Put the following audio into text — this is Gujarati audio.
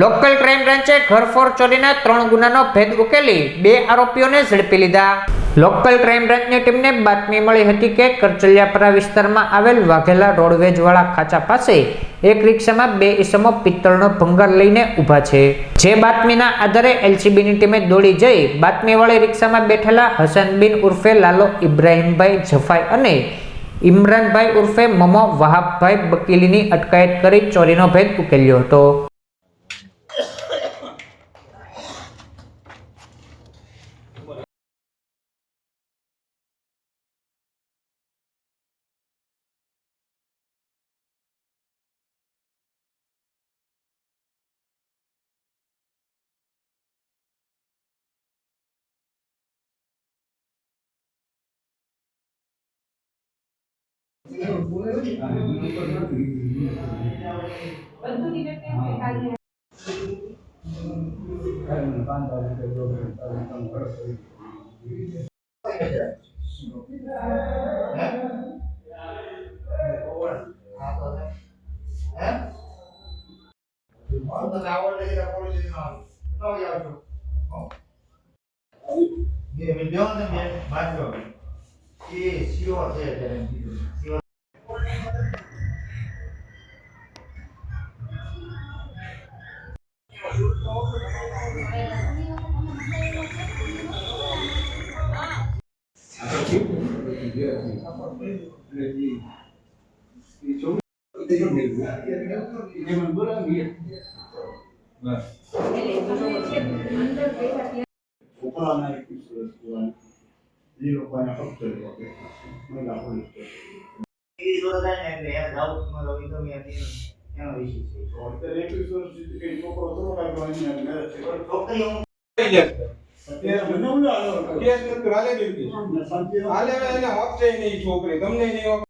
લોકલ ક્રાઇમ બ્રાન્ચે ઘરફોડ ચોરીના ત્રણ ગુનાનો ભેદ ઉકેલી બે આરોપીઓને ઝડપી લીધા. લોકલ ક્રાઇમ બ્રાન્ચની ટીમને બાતમી મળી હતી કે કરચલિયાપરા વિસ્તારમાં આવેલ વાઘેલા રોડવેજવાળા ખાચા પાસે એક રિક્ષામાં બે ઈસમો પિત્તળનો ભંગાર લઈને ઊભા છે. જે બાતમીના આધારે એલસીબીની ટીમે દોડી જઈ બાતમીવાળી રિક્ષામાં બેઠેલા હસનબિન ઉર્ફે લાલો ઇબ્રાહીમભાઈ જફાઈ અને ઇમરાનભાઈ ઉર્ફે મમો વહાબભાઈ બકીલીની અટકાયત કરી ચોરીનો ભેદ ઉકેલ્યો હતો. Dia milyon dan Ini sudah kan yang dia daun mau itu yang ini. ને એને વિષય છે. અત્યારે છોકરો થોડો કાંઈ વાંધો નહીં, મેરેજ છે. છોકરીઓ અત્યારે મને એવું લાગે કેસ નથી હાલે દીધી ને શાંતિનો- હાલે હવે એને હક છે નહીં છોકરી તમને નહીં હક.